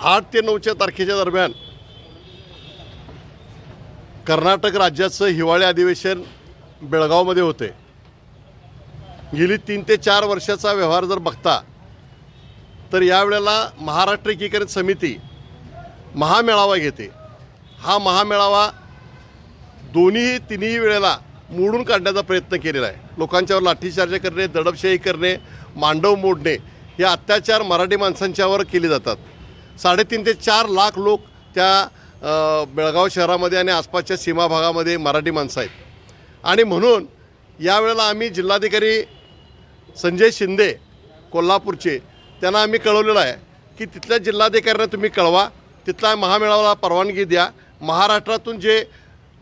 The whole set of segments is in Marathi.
आठ ते नऊच्या तारखेच्या दरम्यान कर्नाटक राज्याचं हिवाळी अधिवेशन बेळगावमध्ये होते. गेली तीन ते चार वर्षाचा व्यवहार जर बघता तर यावेळेला महाराष्ट्र एकीकरण समिती महामेळावा घेते. हा महामेळावा दोन्ही तिन्ही वेळेला मोडून काढण्याचा प्रयत्न केलेला आहे. लोकांच्यावर लाठीचार्ज करणे दडपशाही करणे मांडव मोडणे हे अत्याचार मराठी माणसांच्यावर केले जातात. साडेतीन ते चार लाख लोक त्या बेळगाव शहरामध्ये आणि आसपासच्या सीमा भागामध्ये मराठी माणसं आहेत. आणि म्हणून यावेळेला आम्ही जिल्हाधिकारी संजय शिंदे कोल्हापूरचे त्यांना आम्ही कळवलेलं आहे की तिथल्या जिल्हाधिकाऱ्यांना तुम्ही कळवा तिथला महामेळाव्याला परवानगी द्या महाराष्ट्रातून जे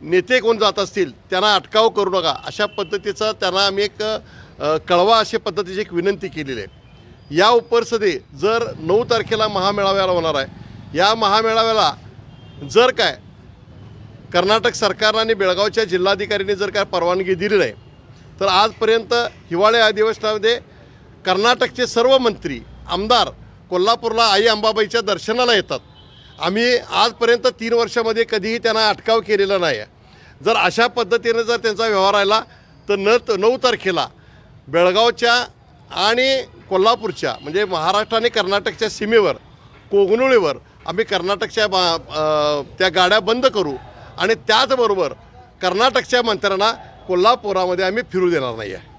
नेते कोण जात असतील त्यांना अटकाव करू नका अशा पद्धतीचा त्यांना आम्ही एक कळवा अशा पद्धतीची एक विनंती केलेली आहे. या उपरसदे जर नऊ तारखेला महामेळाव्याला होणार आहे या महामेळाव्याला जर काय कर्नाटक सरकारनं आणि बेळगावच्या जिल्हाधिकाऱ्यांनी जर काय परवानगी दिली नाही तर आजपर्यंत हिवाळी अधिवेशनामध्ये कर्नाटकचे सर्व मंत्री आमदार कोल्हापूरला आई अंबाबाईच्या दर्शनाला येतात. आम्ही आजपर्यंत तीन वर्षामध्ये कधीही त्यांना अटकाव केलेला नाही आहे जर अशा पद्धतीने जर त्यांचा व्यवहार राहिला तर न नऊ तारखेला बेळगावच्या आणि कोल्हापूरच्या म्हणजे महाराष्ट्र आणि कर्नाटकच्या सीमेवर कोगनुळीवर आम्ही कर्नाटकच्या बा त्या गाड्या बंद करू आणि त्याचबरोबर कर्नाटकच्या मंत्र्यांना कोल्हापुरामध्ये आम्ही फिरू देणार नाही आहे